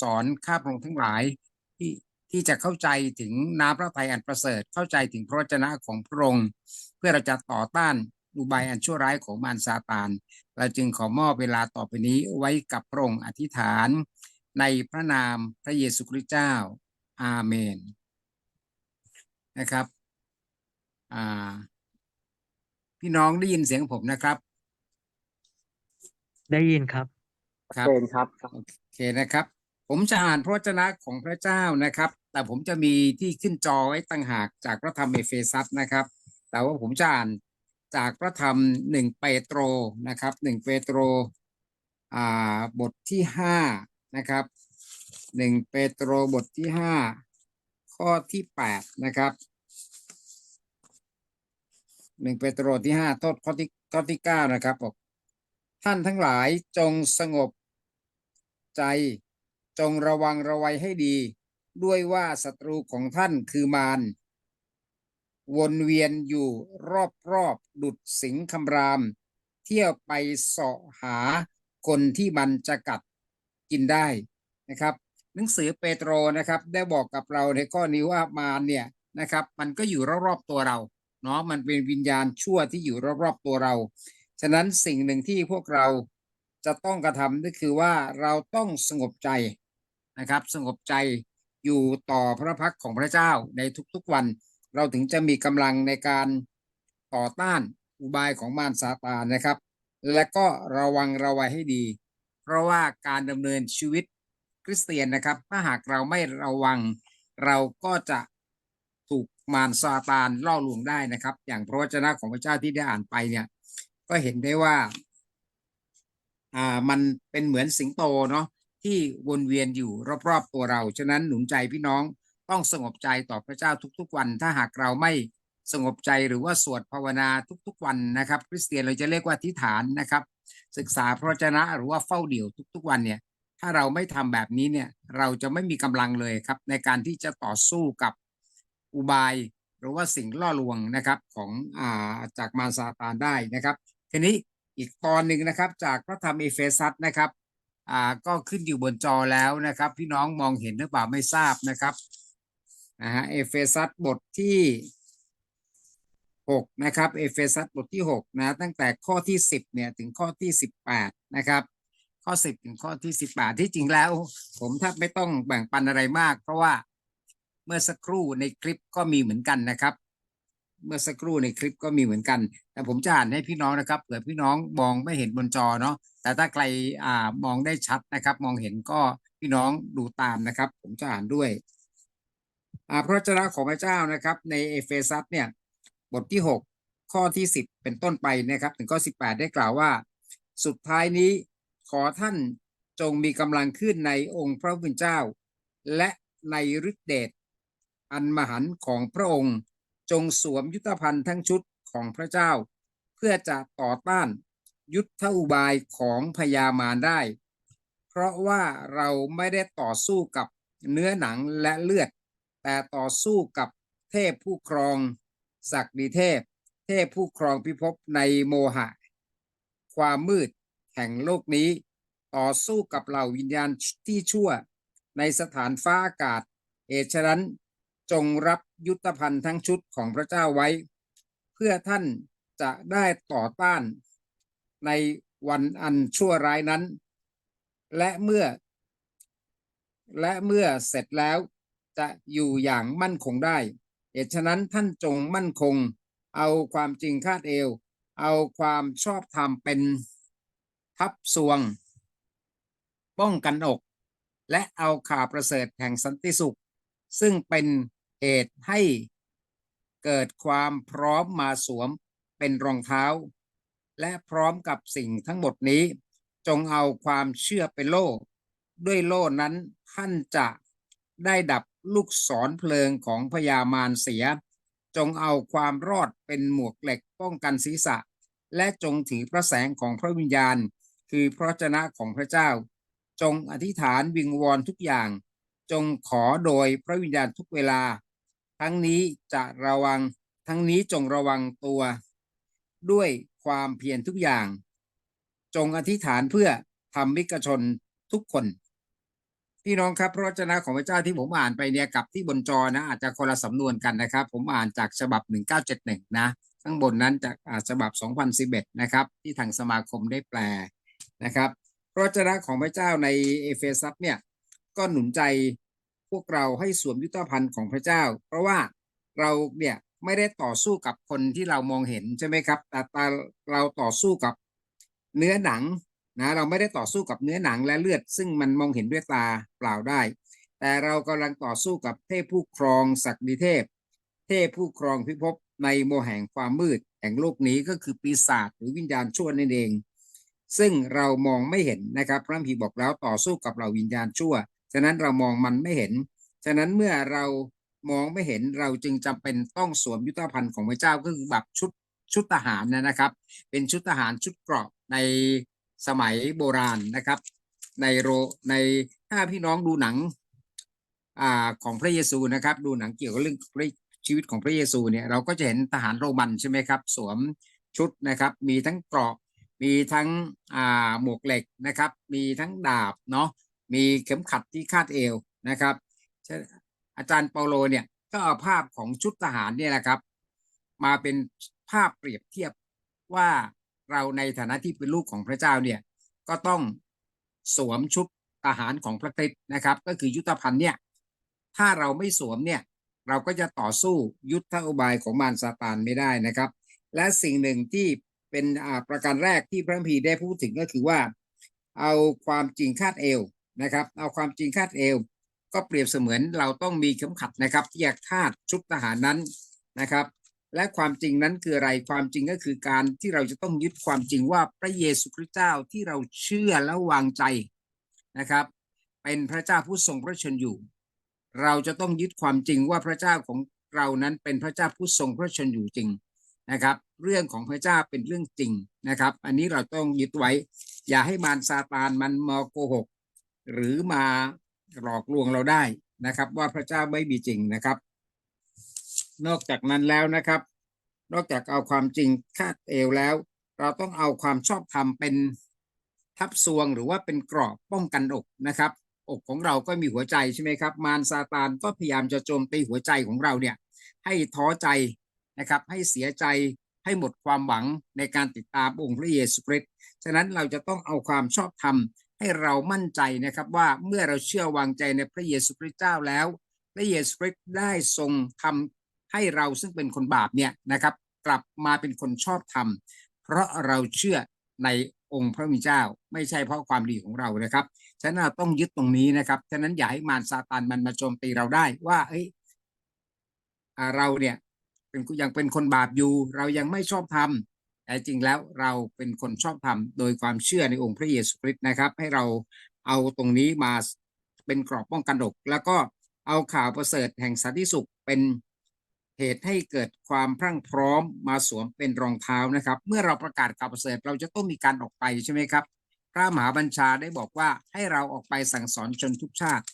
สอนข้าพระองค์ทั้งหลายที่ที่จะเข้าใจถึงน้ำพระทัยอันประเสริฐเข้าใจถึงพระวจนะของพระองค์ เพื่อเราจะต่อต้านอุบายอันชั่วร้ายของมารซาตานเราจึงขอมอบเวลาต่อไปนี้ไว้กับพระองค์อธิษฐาน ในพระนามพระเยซูคริสต์เจ้า อาเมนนะครับอ่าพี่น้องได้ยินเสียงผมนะครับ ได้ยินครับครับเป็นครับครับ โอเคนะครับ ผมจะอ่านพระวจนะของพระเจ้านะครับ แต่ผมจะมีที่ขึ้นจอไว้ต่างหากจากพระธรรมเอเฟซัสนะครับ แต่ว่าผมจะอ่านจากพระธรรมหนึ่งเปโตรนะครับหนึ่งเปโตรอ่าบทที่ห้านะครับหนึ่งเปโตรบทที่ห้าข้อที่แปดนะครับหนึ่งเปโตรที่ห้าโทษข้อที่ข้อที่เก้านะครับบอกท่านทั้งหลายจงสงบใจ จงระวังระวัยให้ดี ด้วยว่าศัตรูของท่านคือมารวนเวียนอยู่รอบๆดุดสิงคำราม เที่ยวไปเสาะหาคนที่มันจะกัดกินได้นะครับ หนังสือเปโตรนะครับ ได้บอกกับเราในข้อนี้ว่ามารเนี่ยนะครับ มันก็อยู่รอบๆตัวเราเนาะมันเป็นวิญญาณชั่วที่อยู่รอบๆตัวเรา ฉะนั้นสิ่งหนึ่งที่พวกเรา จะต้องกระทำก็คือว่าเราต้องสงบใจนะครับ สงบใจอยู่ต่อพระพักของพระเจ้าในทุกๆวัน เราถึงจะมีกำลังในการต่อต้านอุบายของมารซาตานนะครับ และก็ระวังระวัยให้ดี เพราะว่าการดำเนินชีวิตคริสเตียนนะครับ ถ้าหากเราไม่ระวังเราก็จะถูกมารซาตานล่อลวงได้นะครับ อย่างพระวจนะของพระเจ้าที่ได้อ่านไปเนี่ยก็เห็นได้ว่า อ่ามันเป็นเหมือนสิงโตเนาะที่วนเวียนอยู่รอบๆตัวเรา ฉะนั้นหนุนใจพี่น้องต้องสงบใจต่อพระเจ้าทุกๆวัน ถ้าหากเราไม่สงบใจหรือว่าสวดภาวนาทุกๆวันนะครับ คริสเตียนเราจะเรียกว่าทิฏฐานนะครับ ศึกษาพระวจนะหรือว่าเฝ้าเดี่ยวทุกๆวันเนี่ย ถ้าเราไม่ทำแบบนี้เนี่ยเราจะไม่มีกำลังเลยครับ ในการที่จะต่อสู้กับอุบาย หรือว่าสิ่งล่อลวงนะครับของอ่าจากมารซาตานได้นะครับ ทีนี้ อีกตอนหนึ่งนะครับ จากพระธรรมเอเฟซัสนะครับอ่าก็ขึ้นอยู่บนจอแล้วนะครับ พี่น้องมองเห็นหรือเปล่าไม่ทราบนะครับนะฮะเอเฟซัสบทที่หกนะครับเอเฟซัสบทที่หกนะตั้งแต่ข้อที่สิบเนี่ยถึงข้อที่สิบแปดนะครับข้อสิบถึงข้อที่สิบแปดที่จริงแล้ว ผมแทบไม่ต้องแบ่งปันอะไรมาก เพราะว่าเมื่อสักครู่ในคลิปก็มีเหมือนกันนะครับ เมื่อสักครู่ในคลิปก็มีเหมือนกัน แต่ผมจะอ่านให้พี่น้องนะครับเผื่อพี่น้องมองไม่เห็นบนจอเนาะแต่ถ้าใครอ่ามองได้ชัดนะครับ มองเห็นก็พี่น้องดูตามนะครับ ผมจะอ่านด้วยอ่าพระวจนะของพระเจ้านะครับ ในเอเฟซัสเนี่ยบทที่หกข้อที่สิบเป็นต้นไปนะครับ ถึงข้อสิบแปดได้กล่าวว่า สุดท้ายนี้ขอท่านจงมีกำลังขึ้นในองค์พระผู้เป็นเจ้า และในฤทธิเดชอันมหันต์ของพระองค์ จงสวมยุทธภัณฑ์ทั้งชุดของพระเจ้า เพื่อจะต่อต้านยุทธอุบายของพญามารได้ เพราะว่าเราไม่ได้ต่อสู้กับเนื้อหนังและเลือด แต่ต่อสู้กับเทพผู้ครองศักดิเทพ เทพผู้ครองพิภพในโมหะ ความมืดแห่งโลกนี้ ต่อสู้กับเหล่าวิญญาณที่ชั่วในสถานฟ้าอากาศเหตุฉะนั้นจงรับ ยุทธภัณฑ์ทั้งชุดของพระเจ้าไว้ เพื่อท่านจะได้ต่อต้านในวันอันชั่วร้ายนั้น และเมื่อ และเมื่อเสร็จแล้วจะอยู่อย่างมั่นคงได้เหตุฉะนั้นท่านจงมั่นคง เอาความจริงคาดเอว เอาความชอบธรรมเป็นทับสวง ป้องกันอก และเอาข่าวประเสริฐแห่งสันติสุข ซึ่งเป็น เหตุให้เกิดความพร้อมมาสวมเป็นรองเท้า และพร้อมกับสิ่งทั้งหมดนี้ จงเอาความเชื่อเป็นโล่ ด้วยโล่นั้นท่านจะได้ดับลูกศรเพลิงของพญามารเสีย จงเอาความรอดเป็นหมวกเหล็กป้องกันศีรษะ และจงถือพระแสงของพระวิญญาณ คือพระวจนะของพระเจ้า จงอธิษฐานวิงวอนทุกอย่าง จงขอโดยพระวิญญาณทุกเวลา ทั้งนี้จะระวังทั้งนี้จงระวังตัว ด้วยความเพียรทุกอย่าง จงอธิษฐานเพื่อทำมิกชนทุกคน พี่น้องครับพระวจนะของพระเจ้าที่ผมอ่านไปเนี่ยกับที่บนจอนะ อาจจะคนละสำนวนกันนะครับ ผมอ่านจากฉบับ 1971 นะ ข้างบนนั้นจากอ่าฉบับ 2011 นะครับ ที่ทางสมาคมได้แปลนะครับพระวจนะของพระเจ้าในเอเฟซัสเนี่ยก็หนุนใจ พวกเราให้สวมยุทธภัณฑ์ของพระเจ้า เพราะว่าเราเนี่ยไม่ได้ต่อสู้กับคนที่เรามองเห็นใช่ไหมครับ แต่เราต่อสู้กับเนื้อหนังนะเราไม่ได้ต่อสู้กับเนื้อหนังและเลือด ซึ่งมันมองเห็นด้วยตาเปล่าได้ แต่เรากำลังต่อสู้กับเทพผู้ครองศักดิเทพ เทพผู้ครองพิภพในโมแห่งความมืด แห่งโลกนี้ก็คือปีศาจหรือวิญญาณชั่วนั่นเอง ซึ่งเรามองไม่เห็นนะครับพระคัมภีบอกแล้วต่อสู้กับเราวิญญาณชั่ว ฉะนั้นเรามองมันไม่เห็น ฉะนั้นเมื่อเรามองไม่เห็นเราจึงจำเป็นต้องสวมยุทธภัณฑ์ของพระเจ้าก็คือแบบชุดชุดทหารนะนะครับ เป็นชุดทหารชุดเกราะในสมัยโบราณนะครับ ในโรในถ้าพี่น้องดูหนังอ่าของพระเยซูนะครับ ดูหนังเกี่ยวกับเรื่องชีวิตของพระเยซูเนี่ยเราก็จะเห็นทหารโรมันใช่ไหมครับ สวมชุดนะครับ มีทั้งเกราะมีทั้งอ่าหมวกเหล็กนะครับ มีทั้งดาบเนาะ มีเข็มขัดที่คาดเอวนะครับ อาจารย์เปาโลเนี่ยก็เอาภาพของชุดทหารเนี่ยแหละครับ มาเป็นภาพเปรียบเทียบว่าเราในฐานะที่เป็นลูกของพระเจ้าเนี่ยก็ต้องสวมชุดทหารของพระคริสต์นะครับ ก็คือยุทธภัณฑ์เนี่ยถ้าเราไม่สวมเนี่ยเราก็จะต่อสู้ยุทธอุบายของมารซาตานไม่ได้นะครับ และสิ่งหนึ่งที่เป็นประการแรกที่พระพีได้พูดถึงก็คือว่า เอาความจริงคาดเอว นะครับ เอาความจริงคาดเอว ก็เปรียบเสมือนเราต้องมีเข็มขัดนะครับ ที่จะคาดชุดทหารนั้นนะครับ และความจริงนั้นคืออะไรความจริงก็คือการที่เราจะต้องยึดความจริงว่าพระเยซูคริสต์เจ้าที่เราเชื่อและวางใจนะครับ เป็นพระเจ้าผู้ทรงพระชนอยู่ เราจะต้องยึดความจริงว่าพระเจ้าของเรานั้นเป็นพระเจ้าผู้ทรงพระชนอยู่จริงนะครับ เรื่องของพระเจ้าเป็นเรื่องจริงนะครับ อันนี้เราต้องยึดไว้ อย่าให้มารซาตานมันมาโกหก หรือมาหลอกลวงเราได้นะครับ ว่าพระเจ้าไม่มีจริงนะครับ นอกจากนั้นแล้วนะครับ นอกจากเอาความจริงคาดเอวแล้ว เราต้องเอาความชอบธรรมเป็นทับซวงหรือว่าเป็นกรอบป้องกันอกนะครับ อกของเราก็มีหัวใจใช่ไหมครับ มารซาตานก็พยายามจะโจมตีหัวใจของเราเนี่ย ให้ท้อใจนะครับ ให้เสียใจให้หมดความหวังในการติดตามองค์พระเยซูคริสต์ฉะนั้นเราจะต้องเอาความชอบธรรม ให้เรามั่นใจนะครับว่าเมื่อเราเชื่อวางใจในพระเยซูคริสต์เจ้าแล้ว พระเยซูคริสต์ได้ทรงทำให้เราซึ่งเป็นคนบาปเนี่ยนะครับ กลับมาเป็นคนชอบธรรม เพราะเราเชื่อในองค์พระมิเจ้า ไม่ใช่เพราะความดีของเรานะครับฉะนั้นเราต้องยึดตรงนี้นะครับฉะนั้นอย่าให้มารซาตานมันมาโจมตีเราได้ว่าเอ้ยเราเนี่ยเป็นยังเป็นคนบาปอยู่ เรายังไม่ชอบธรรม แต่จริงแล้วเราเป็นคนชอบธรรมโดยความเชื่อในองค์พระเยซูคริสต์นะครับ ให้เราเอาตรงนี้มาเป็นกรอบป้องกันดก แล้วก็เอาข่าวประเสริฐแห่งสันติสุขเป็นเหตุให้เกิดความพรั่งพร้อมมาสวมเป็นรองเท้านะครับ เมื่อเราประกาศข่าวประเสริฐเราจะต้องมีการออกไปใช่ไหมครับ พระมหาบัญชาได้บอกว่าให้เราออกไปสั่งสอนชนทุกชาติ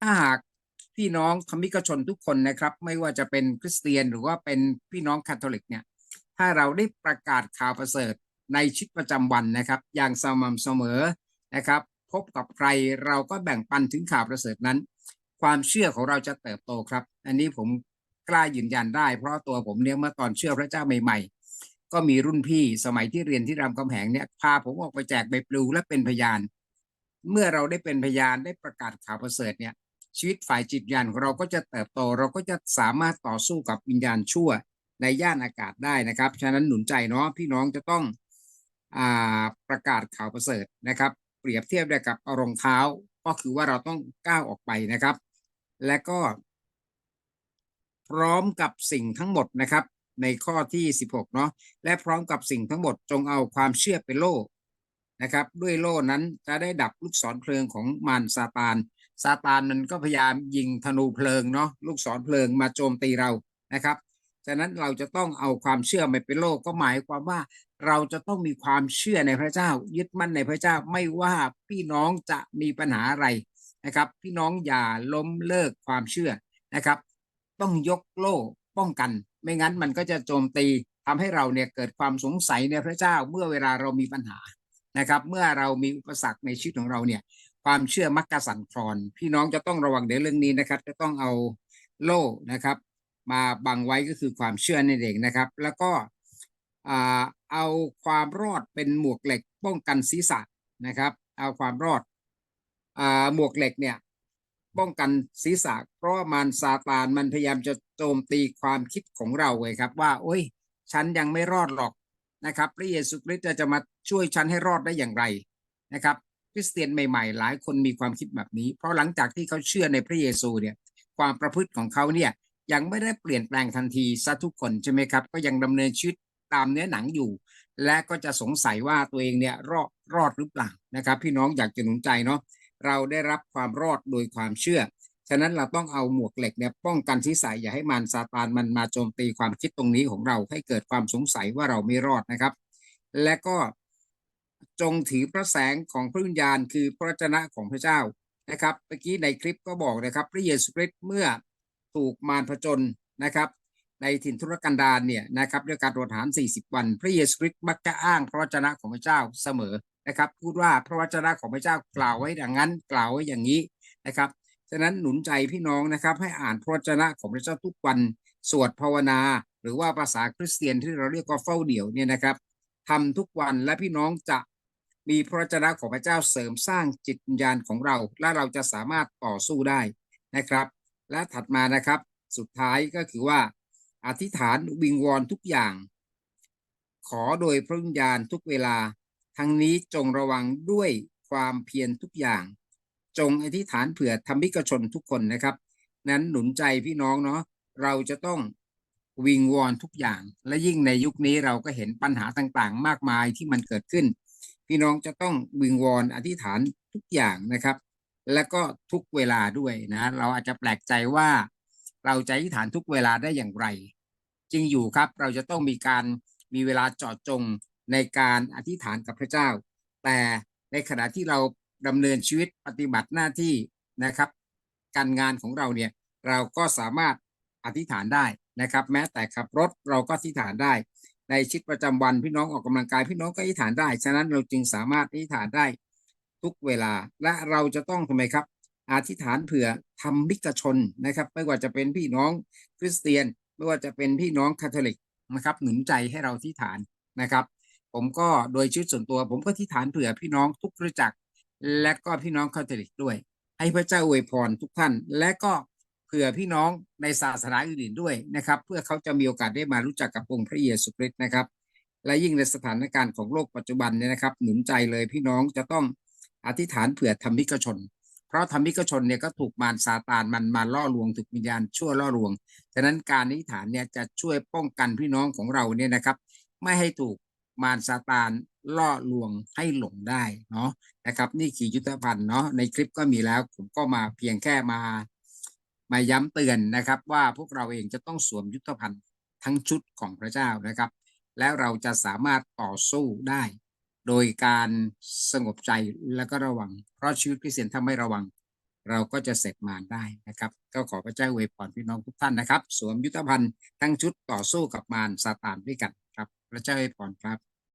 ถ้าหากพี่น้องธรรมิกชนทุกคนนะครับ ไม่ว่าจะเป็นคริสเตียนหรือว่าเป็นพี่น้องคาทอลิกเนี่ย ถ้าเราได้ประกาศข่าวประเสริฐในชีวิตประจำวันนะครับ อย่างสม่ำเสมอนะครับ พบกับใครเราก็แบ่งปันถึงข่าวประเสริฐนั้น ความเชื่อของเราจะเติบโตครับ อันนี้ผมกล้ายืนยันได้ เพราะตัวผมเนี่ยเมื่อตอนเชื่อพระเจ้าใหม่ๆ ก็มีรุ่นพี่สมัยที่เรียนที่รามคำแหงเนี่ยพาผมออกไปแจกใบปลิวและเป็นพยาน เมื่อเราได้เป็นพยานได้ประกาศข่าวประเสริฐเนี่ยชีวิตฝ่ายจิตวิญญาณของเราก็จะเติบโต เราก็จะสามารถต่อสู้กับวิญญาณชั่ว ในย่านอากาศได้นะครับ ฉะนั้นหนุนใจเนาะพี่น้องจะต้องอาประกาศข่าวประเสริฐนะครับ เปรียบเทียบได้กับรองเท้า ก็คือว่าเราต้องก้าวออกไปนะครับ และก็ พร้อมกับสิ่งทั้งหมดนะครับ ในข้อที่ 16 เนาะและพร้อมกับสิ่งทั้งหมดจงเอาความเชื่อเป็นโล่นะครับ ด้วยโล่นั้นจะได้ดับลูกศรเพลิงของมารซาตานซาตานมันก็พยายามยิงธนูเพลิงเนาะลูกศรเพลิงมาโจมตีเรานะครับ ฉะนั้นเราจะต้องเอาความเชื่อมาเป็นโลกก็หมายความว่าเราจะต้องมีความเชื่อในพระเจ้า ยึดมั่นในพระเจ้าไม่ว่าพี่น้องจะมีปัญหาอะไรนะครับ พี่น้องอย่าล้มเลิกความเชื่อนะครับ ต้องยกโล่ป้องกัน ไม่งั้นมันก็จะโจมตีทำให้เราเนี่ยเกิดความสงสัยในพระเจ้าเมื่อเวลาเรามีปัญหานะครับ เมื่อเรามีอุปสรรคในชีวิตของเราเนี่ย ความเชื่อมักจะสั่นคลอน พี่น้องจะต้องระวังในเรื่องนี้นะครับ จะต้องเอาโล่นะครับ มาบังไว้ก็คือความเชื่อนั่นเองนะครับ แล้วก็เอาความรอดเป็นหมวกเหล็กป้องกันศีรษะนะครับ เอาความรอดอหมวกเหล็กเนี่ยป้องกันศีรษะเพราะมันซาตานมันพยายามจะโจมตีความคิดของเราเลยครับ ว่า โอ้ย ฉันยังไม่รอดหรอกนะครับ พระเยซูคริสต์จะมาช่วยฉันให้รอดได้อย่างไรนะครับคริสเตียนใหม่ๆ หลายคนมีความคิดแบบนี้ เพราะหลังจากที่เขาเชื่อในพระเยซูเนี่ย ความประพฤติของเขาเนี่ย ยังไม่ได้เปลี่ยนแปลงทันทีซะทุกคนใช่ไหมครับ ก็ยังดำเนินชีวิตตามเนื้อหนังอยู่ และก็จะสงสัยว่าตัวเองเนี่ยรอดรอดหรือเปล่านะครับ พี่น้องอยากจะหนุนใจเนาะเราได้รับความรอดโดยความเชื่อ ฉะนั้นเราต้องเอาหมวกเหล็กเนี่ยป้องกันที่ใส่อย่าให้มันซาตานมันมาโจมตีความคิดตรงนี้ของเราให้เกิดความสงสัยว่าเราไม่รอดนะครับ และก็จงถือพระแสงของพระวิญญาณ คือพระจนะของพระเจ้านะครับเมื่อกี้ในคลิปก็บอกนะครับ พระเยซูคริสต์เมื่อ ถูกมารผจญนะครับ ในถิ่นทุรกันดารเนี่ยนะครับด้วยการตรวจหาร40 วัน พระเยซูคริสต์มักจะอ้างพระวจนะของพระเจ้าเสมอนะครับ พูดว่าพระวจนะของพระเจ้ากล่าวไว้อย่างนั้น กล่าวไว้อย่างนี้นะครับฉะนั้นหนุนใจพี่น้องนะครับ ให้อ่านพระวจนะของพระเจ้าทุกวันสวดภาวนา หรือว่าภาษาคริสเตียนที่เราเรียกว่าเฝ้าเดี่ยวเนี่ยนะครับทำทุกวันและพี่น้องจะมีพระวจนะของพระเจ้าเสริมสร้างจิตวิญญาณของเรา และเราจะสามารถต่อสู้ได้นะครับ และถัดมานะครับ สุดท้ายก็คือว่า อธิษฐานวิงวอนทุกอย่าง ขอโดยพระวิญญาณทุกเวลา ทั้งนี้จงระวังด้วยความเพียรทุกอย่าง จงอธิษฐานเผื่อธรรมิกชนทุกคนนะครับ นั้นหนุนใจพี่น้องเนาะเราจะต้องวิงวอนทุกอย่าง และยิ่งในยุคนี้เราก็เห็นปัญหาต่างๆ มากมายที่มันเกิดขึ้น พี่น้องจะต้องวิงวอนอธิษฐานทุกอย่างนะครับ และก็ทุกเวลาด้วยนะเราอาจจะแปลกใจว่า เราจะอธิษฐานทุกเวลาได้อย่างไรจริงอยู่ครับเราจะต้องมีการมีเวลาเจาะจงในการอธิษฐานกับพระเจ้า แต่ในขณะที่เราดำเนินชีวิตปฏิบัติหน้าที่นะครับ การงานของเราเนี่ยเราก็สามารถอธิษฐานได้นะครับ แม้แต่ขับรถเราก็อธิษฐานได้ ในชีวิตประจำวันพี่น้องออกกำลังกายพี่น้องก็อธิษฐานได้ ฉะนั้นเราจึงสามารถอธิษฐานได้ ทุกเวลา และเราจะต้องทำไมครับอธิษฐานเผื่อธรรมิกชนนะครับ ไม่ว่าจะเป็นพี่น้องคริสเตียน ไม่ว่าจะเป็นพี่น้องคาทอลิกนะครับ หนุนใจให้เราอธิษฐานนะครับ ผมก็โดยชีวิตส่วนตัว ผมก็อธิษฐานเผื่อพี่น้องทุกรู้จัก และก็พี่น้องคาทอลิกด้วย ให้พระเจ้าอวยพรทุกท่าน และก็เผื่อพี่น้องในศาสนาอื่นๆด้วยนะครับ เพื่อเขาจะมีโอกาสได้มารู้จักกับองค์พระเยซูคริสต์นะครับ และยิ่งในสถานการณ์ของโลกปัจจุบันเนี่ยนะครับ หนุนใจเลยพี่น้องจะต้อง อธิษฐานเผื่อธรรมิกชน เพราะธรรมิกชนเนี่ยก็ถูกมารซาตานมันมาล่อลวงถูกวิญญาณชั่วล่อลวงฉะนั้นการอธิษฐานเนี่ยจะช่วยป้องกันพี่น้องของเราเนี่ยนะครับ ไม่ให้ถูกมารซาตานล่อลวงให้หลงได้เนาะนะครับ นี่คือยุทธภัณฑ์เนาะในคลิปก็มีแล้วผมก็มาเพียงแค่มา มาย้ำเตือนนะครับ ว่าพวกเราเองจะต้องสวมยุทธภัณฑ์ทั้งชุดของพระเจ้านะครับ แล้วเราจะสามารถต่อสู้ได้ โดยการสงบใจแล้วก็ระวัง เพราะชีวิตคริสเตียนถ้าไม่ระวัง เราก็จะเสร็จมารได้นะครับ ก็ขอพระเจ้าอวยพรพี่น้องทุกท่านนะครับ สวมยุทธภัณฑ์ทั้งชุดต่อสู้กับมารซาตานด้วยกันครับ พระเจ้าอวยพรครับ